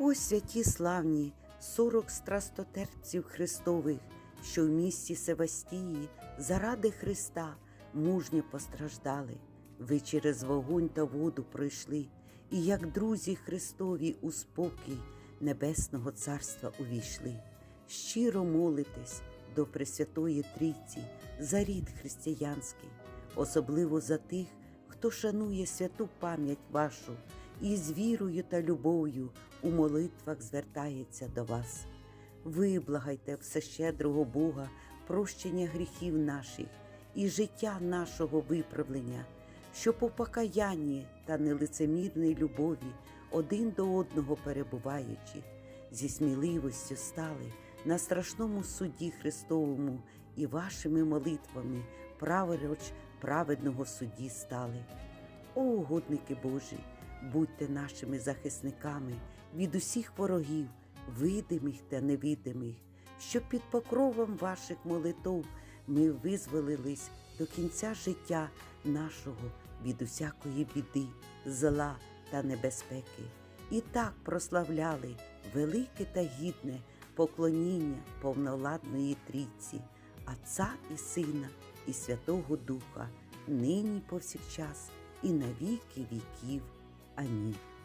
Ось святі славні, сорок страстотерпців Христових, що в місті Севастії заради Христа мужньо постраждали. Ви через вогонь та воду пройшли, і як друзі Христові у спокій Небесного Царства увійшли. Щиро молитесь до Пресвятої Трійці за рід християнський, особливо за тих, хто шанує святу пам'ять вашу і з вірою та любов'ю у молитвах звертається до вас. Виблагайте всещедрого Бога прощення гріхів наших і життя нашого виправлення, що по покаянні та нелицемірній любові один до одного перебуваючи, зі сміливістю стали на страшному суді Христовому і вашими молитвами праворуч праведного судді стали. О, угодники Божі, будьте нашими захисниками від усіх ворогів, видимих та невидимих, щоб під покровом ваших молитов ми визволились до кінця життя нашого від усякої біди, зла та небезпеки, і так прославляли велике та гідне поклоніння повноладної трійці, Отця і Сина, і Святого Духа, нині повсякчас і на віки віків. 爱你。